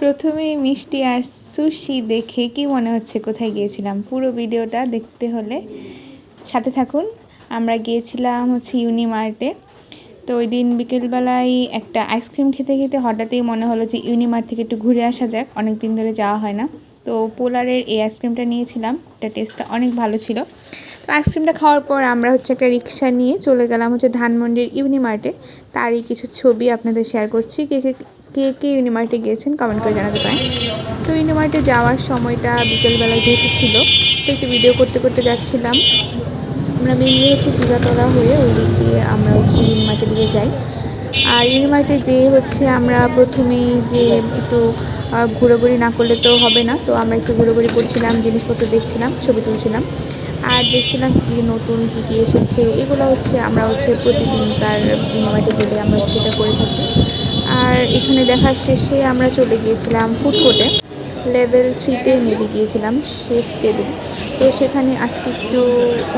প্রথমেই মিষ্টি আর সুশি দেখে কি মনে হচ্ছে কোথায় গিয়েছিলাম? পুরো ভিডিওটা দেখতে হলে সাথে থাকুন। আমরা গিয়েছিলাম হচ্ছে ইউনিমার্টে তো ওই দিন বিকেলবেলায় একটা আইসক্রিম খেতে খেতে হঠাৎই মনে হলো যে ইউনিমার্ট থেকে একটু ঘুরে আসা যাক অনেক দিন ধরে যাওয়া হয় না। তো পোলারের এই আইসক্রিমটা নিয়েছিলাম এটা টেস্টটা অনেক ভালো ছিল। তো আইসক্রিমটা খাওয়ার পর আমরা হচ্ছে একটা রিক্সা নিয়ে চলে গেলাম হচ্ছে ধানমন্ডির ইউনিমার্টে তারই কিছু ছবি আপনাদের শেয়ার করছি, কে কে কে কে ইউনিমার্টে গিয়েছেন কমেন্ট করে জানাতে পারেন। তো ইউনিমার্টে যাওয়ার সময়টা বিকেলবেলা যেহেতু ছিল, তো একটু ভিডিও করতে করতে যাচ্ছিলাম। আমরা মেনলি হচ্ছে জিগাতলা হয়ে ওই দিক দিয়ে আমরা হচ্ছে ইউনিমার্টের দিকে যাই। আর ইউনিমার্টে যে হচ্ছে আমরা প্রথমেই যে একটু ঘোরাঘুরি না করলে তো হবে না। তো আমরা একটু ঘোরাঘুরি করছিলাম, জিনিসপত্র দেখছিলাম, ছবি তুলছিলাম। আর দেখছিলাম কী নতুন, কী কী এসেছে। এগুলো হচ্ছে আমরা হচ্ছে প্রতিদিনকার ইউনিমার্টে গেলে আমরা এটা করে থাকি। আর এখানে দেখার শেষে আমরা চলে গিয়েছিলাম ফুড কোর্টে লেভেল থ্রিতে মেবি গিয়েছিলাম শেফ টেবিল তো সেখানে আজকে একটু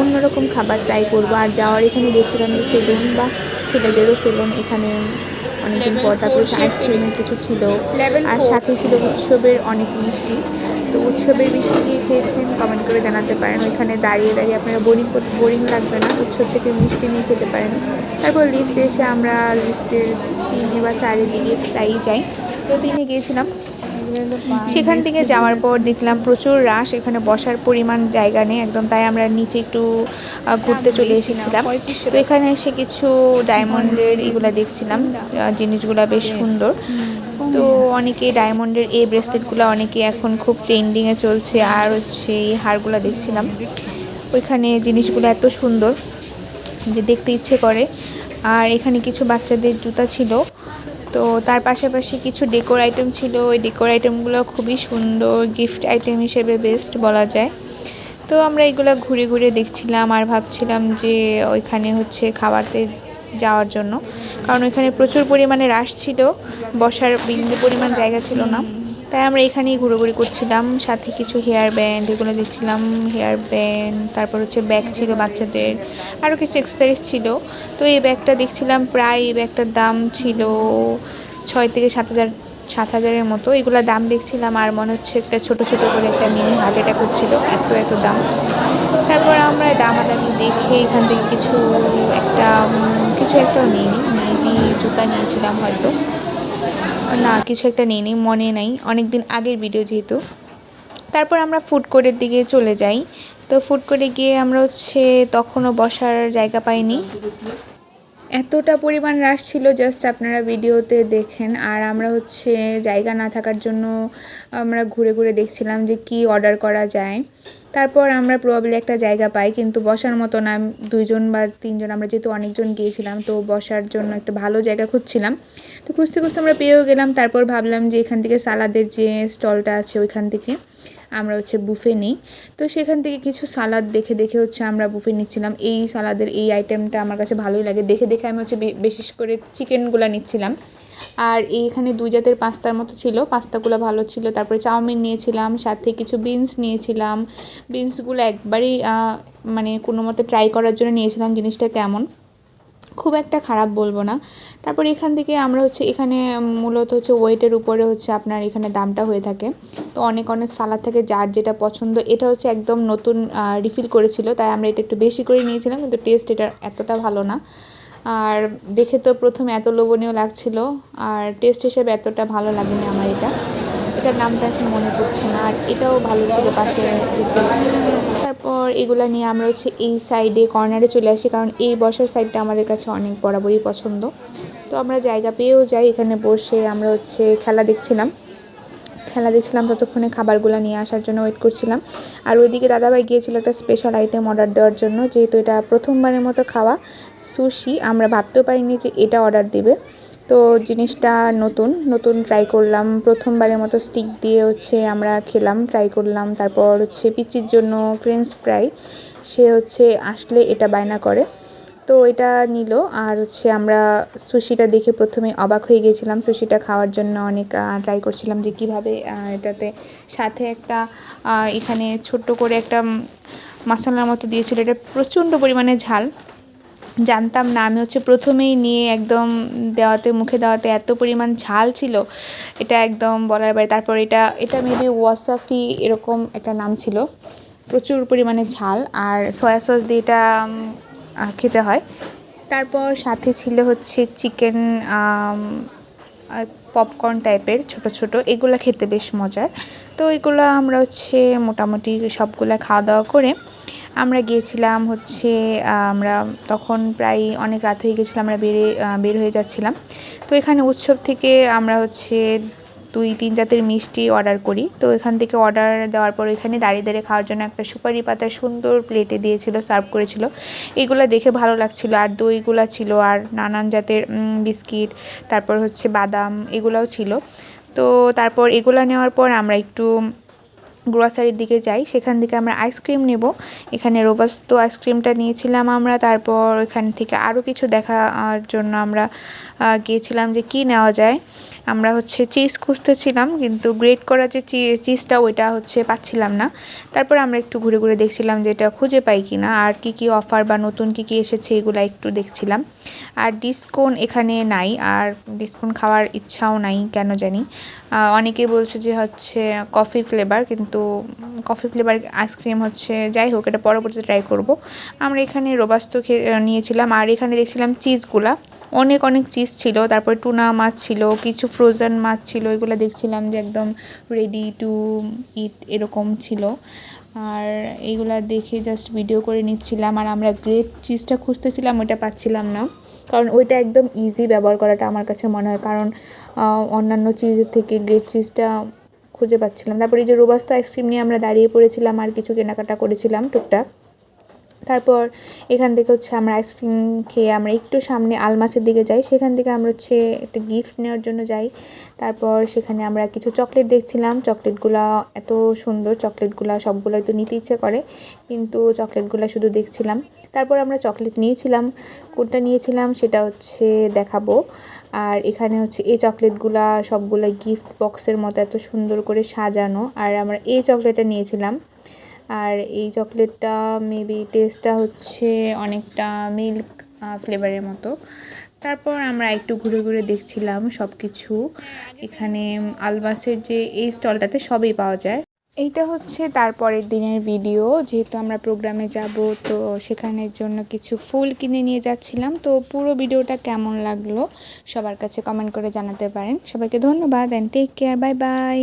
অন্যরকম খাবার ট্রাই করব। আর যাওয়ার এখানে দেখছিলাম যে সেলুন বা ছেলেদেরও সেলুন এখানে অনেকদিন পর তারপর হচ্ছে আইসক্রিমের কিছু ছিল। আর সাথে ছিল উৎসবের অনেক মিষ্টি। তো উৎসবের মিষ্টি গিয়ে খেয়েছেন কমেন্ট করে জানাতে পারেন। ওইখানে দাঁড়িয়ে দাঁড়িয়ে আপনারা বোরিং করতে বোরিং লাগবে না। উৎসব থেকে মিষ্টি নিয়ে খেতে পারেন। তারপর লিফটে এসে আমরা লিফটের তিনে বা চারে দিকে প্রায়ই যাই। তো তিনে গিয়েছিলাম। সেখান থেকে যাওয়ার পর দেখলাম প্রচুর রাশ, এখানে বসার পরিমাণ জায়গা নেই একদম, তাই আমরা নিচে একটু ঘুরতে চলে এসেছিলাম। তো এখানে এসে কিছু ডায়মন্ডের এগুলা দেখছিলাম জিনিসগুলা বেশ সুন্দর। তো অনেকে ডায়মন্ডের এই ব্রেসলেটগুলো অনেকে এখন খুব ট্রেন্ডিংয়ে চলছে, আর হচ্ছে এই হারগুলো দেখছিলাম। ওইখানে জিনিসগুলো এত সুন্দর যে দেখতে ইচ্ছে করে। আর এখানে কিছু বাচ্চাদের জুতা ছিল তো তার পাশাপাশি কিছু ডেকোর আইটেম ছিল। ওই ডেকোর আইটেমগুলো খুবই সুন্দর গিফট আইটেম হিসেবে বেস্ট বলা যায়। তো আমরা এগুলো ঘুরে ঘুরে দেখছিলাম আর ভাবছিলাম যে ওইখানে হচ্ছে খাবারতে যাওয়ার জন্য। কারণ ওইখানে প্রচুর পরিমাণে রাশ ছিল, বসার বিন্দু পরিমাণ জায়গা ছিল না। তাই আমরা এখানেই ঘুরোঘুরি করছিলাম, সাথে কিছু হেয়ার ব্যান্ড এগুলো দেখছিলাম হেয়ার ব্যান্ড তারপর হচ্ছে ব্যাগ ছিল বাচ্চাদের আরও কিছু এক্সেসারিজ ছিল। তো এই ব্যাগটা দেখছিলাম প্রায় এই ব্যাগটার দাম ছিল ছয় থেকে সাত হাজার, সাত হাজারের মতো। এগুলোর দাম দেখছিলাম আর মনে হচ্ছে একটা ছোট ছোট করে একটা মিনি হার্ট অ্যাটাক হচ্ছিল, এত এত দাম। তারপর আমরা দামাদামি দেখে এখান থেকে কিছু একটা কিছু একটা নিইনি মেবি জুতা নিয়েছিলাম হয়তো। না, কিছু একটা নিয়ে নিই, মনে নাই। অনেক দিন আগের ভিডিও যেহেতু। তারপর আমরা ফুড কোর্টের দিকে চলে যাই। তো ফুড কোর্টে গিয়ে আমরা হচ্ছে তখনও বসার জায়গা পাইনি। এতটা পরিমাণ রাশ ছিল জাস্ট আপনারা ভিডিওতে দেখেন। আর আমরা হচ্ছে জায়গা না থাকার জন্য আমরা ঘুরে ঘুরে দেখছিলাম যে কি অর্ডার করা যায়। তারপর আমরা প্রবাবলি একটা জায়গা পাই, কিন্তু বসার মতো না। দুইজন বা তিনজন, আমরা যেহেতু অনেকজন গিয়েছিলাম, তো বসার জন্য একটা ভালো জায়গা খুঁজছিলাম। তো খুঁজতে খুঁজতে আমরা পেয়েও গেলাম, তারপর ভাবলাম যে এখান থেকে সালাদের যে স্টলটা আছে, ওইখান থেকে। আমরা হচ্ছে বুফে নিই। তো সেখান থেকে কিছু সালাদ দেখে দেখে হচ্ছে আমরা বুফে নিচ্ছিলাম। এই সালাদের এই আইটেমটা আমার কাছে ভালোই লাগে। দেখে দেখে আমি হচ্ছে বিশেষ করে চিকেনগুলো নিচ্ছিলাম। আর এইখানে দুই জাতের পাস্তার মতো ছিল। পাস্তাগুলো ভালো ছিল। তারপরে চাউমিন নিয়েছিলাম, সাথে কিছু বিনস নিয়েছিলাম। বিনসগুলো একবারেই মানে কোনো মতে ট্রাই করার জন্য নিয়েছিলাম। জিনিসটা কেমন? খুব একটা খারাপ বলব না। তারপর এখান থেকে আমরা হচ্ছে, এখানে মূলত হচ্ছে ওয়েটের উপরে হচ্ছে আপনার এখানে দামটা হয়ে থাকে। তো অনেক অনেক সালাদ থেকে যার যেটা পছন্দ, এটা হচ্ছে একদম নতুন রিফিল করেছিল, তাই আমরা এটা একটু বেশি করে নিয়েছিলাম, কিন্তু টেস্ট এটা এতটা ভালো না। আর দেখে তো প্রথমে এত লোভনীয় লাগছিল, আর টেস্ট হিসেবে এতটা ভালো লাগেনি আমার এটা। এটার নামটা এখন মনে পড়ছে না, আর এটাও ভালো ছিল পাশে তারপর এগুলা নিয়ে আমরা হচ্ছে এই সাইডে কর্নারে চলে আসি, কারণ এই বসার সাইডটা আমাদের কাছে অনেক বরাবরই পছন্দ। তো আমরা জায়গা পেয়েও যাই, এখানে বসে আমরা হচ্ছে খেলা দেখছিলাম। খেলা দেখছিলাম, ততক্ষণে খাবারগুলো নিয়ে আসার জন্য ওয়েট করছিলাম। আর ওইদিকে দাদাভাই গিয়েছিল একটা স্পেশাল আইটেম অর্ডার দেওয়ার জন্য, যেহেতু এটা প্রথমবারের মতো খাওয়া সুশি আমরা ভাবতেও পারিনি যে এটা অর্ডার দিবে। তো জিনিসটা নতুন নতুন ট্রাই করলাম। প্রথমবারের মতো স্টিক দিয়ে হচ্ছে আমরা খেলাম ট্রাই করলাম। তারপর হচ্ছে পিচির জন্য ফ্রেঞ্চ ফ্রাই সে হচ্ছে আসলে এটা বায়না করে। তো এটা নিল, আর হচ্ছে আমরা সুশিটা দেখে প্রথমে অবাক হয়ে গেছিলাম। সুশিটা খাওয়ার জন্য অনেক ট্রাই করছিলাম যে কীভাবে এটাতে সাথে একটা এখানে ছোট্ট করে একটা মশলার মতো দিয়েছিল। এটা প্রচণ্ড পরিমাণে ঝাল। জানতাম না। আমি হচ্ছে প্রথমেই নিয়ে একদম দেওয়াতে, মুখে দেওয়াতে এত পরিমাণ ঝাল ছিল, এটা একদম বলার বাইরে। তারপর এটা এটা মেবি ওয়াসাফি এরকম একটা নাম ছিল। প্রচুর পরিমাণে ঝাল আর সয়া সস দিয়ে এটা খেতে হয়। তারপর সাথে ছিল হচ্ছে চিকেন পপকর্ন টাইপের ছোট ছোট। এগুলো খেতে বেশ মজার। তো এগুলো আমরা হচ্ছে মোটামুটি সবগুলো খাওয়া দাওয়া করে আমরা গিয়েছিলাম হচ্ছে আমরা তখন প্রায় অনেক রাত হয়ে গেছিল আমরা বেরে বের হয়ে যাচ্ছিলাম। তো এখানে উৎসব থেকে আমরা হচ্ছে দুই, তিন জাতের মিষ্টি অর্ডার করি। তো এখান থেকে অর্ডার দেওয়ার পর এখানে দাঁড়িয়ে দাঁড়িয়ে খাওয়ার জন্য একটা সুপারি পাতা সুন্দর প্লেটে দিয়েছিল সার্ভ করেছিল। এগুলো দেখে ভালো লাগছিল। আর দইগুলো ছিল, আর নানান জাতের বিস্কিট, তারপর হচ্ছে বাদাম, এগুলোও ছিল। তো তারপর এগুলো নেওয়ার পর আমরা একটু গ্রোসারির দিকে যাই, সেখান থেকে আমরা আইসক্রিম নেব। এখানে রোবাস্তো আইসক্রিমটা নিয়েছিলাম আমরা, তারপর এখান থেকে আরও কিছু দেখার জন্য আমরা গিয়েছিলাম যে কি নেওয়া যায়। আমরা হচ্ছে চিজ খুঁজতেছিলাম, কিন্তু গ্রেট করা যে চিজটা ওইটা হচ্ছে পাচ্ছিলাম না। তারপর আমরা একটু ঘুরে ঘুরে দেখছিলাম যে এটা খুঁজে পাই কি না, আর কি কি অফার বা নতুন কি কি এসেছে এগুলো একটু দেখছিলাম। আর ডিসকাউন্ট এখানে নাই, আর ডিসকাউন্ট খাওয়ার ইচ্ছাও নাই, কেন জানি। অনেকে বলছে যে হচ্ছে কফি ফ্লেভার কিন্তু কফি ফ্লেভার আইসক্রিম হচ্ছে, যাই হোক, এটা পরবর্তীতে ট্রাই করব। আমরা এখানে রোবাস্তো খেয়ে নিয়েছিলাম, আর এখানে দেখছিলাম চিজগুলা অনেক অনেক চিজ ছিল, তারপর টুনা মাছ ছিল, কিছু ফ্রোজেন মাছ ছিল, এগুলো দেখছিলাম যে একদম রেডি টু ইট এরকম ছিল। আর এইগুলা দেখে জাস্ট ভিডিও করে নিচ্ছিলাম, আর আমরা গ্রেট চিজটা খুঁজতেছিলাম, ওইটা পাচ্ছিলাম না। কারণ ওইটা একদম ইজি ব্যবহার করাটা আমার কাছে মনে হয়, কারণ অন্যান্য চিজের থেকে গ্রেট চিজটা খুঁজে পাচ্ছিলাম। তারপরে যে রোবাস্ত আইসক্রিম নিয়ে আমরা দাঁড়িয়ে পড়েছিলাম আর কিছু কেনাকাটা করেছিলাম, টুকটাক। তারপর এখান থেকে হচ্ছে আমরা আইসক্রিম খেয়ে আমরা একটু সামনে আলমাসের দিকে যাই। সেখান থেকে আমরা হচ্ছে একটা গিফট নেওয়ার জন্য যাই। তারপর সেখানে আমরা কিছু চকলেট দেখছিলাম। চকলেটগুলো এত সুন্দর চকলেটগুলো সবগুলোই তো নিতে ইচ্ছে করে। কিন্তু চকলেটগুলো শুধু দেখছিলাম। তারপর আমরা চকলেট নিয়েছিলাম। কোনটা নিয়েছিলাম সেটা হচ্ছে দেখাবো। আর এখানে হচ্ছে এই চকলেটগুলা সবগুলো গিফট বক্সের মতো এত সুন্দর করে সাজানো। আর আমরা এই চকলেটটা নিয়েছিলাম। আর এই চকলেটটা মেবি টেস্টটা হচ্ছে অনেকটা মিল্ক ফ্লেভারের মতো। তারপর আমরা একটু ঘুরে ঘুরে দেখছিলাম সব কিছু এখানে আলবাসের যে এই স্টলটাতে সবই পাওয়া যায়। এইটা হচ্ছে তারপরের দিনের ভিডিও যেহেতু আমরা প্রোগ্রামে যাব, তো সেখানের জন্য কিছু ফুল কিনে নিয়ে যাচ্ছিলাম। তো পুরো ভিডিওটা কেমন লাগল সবার কাছে কমেন্ট করে জানাতে পারেন। সবাইকে ধন্যবাদ and take care bye bye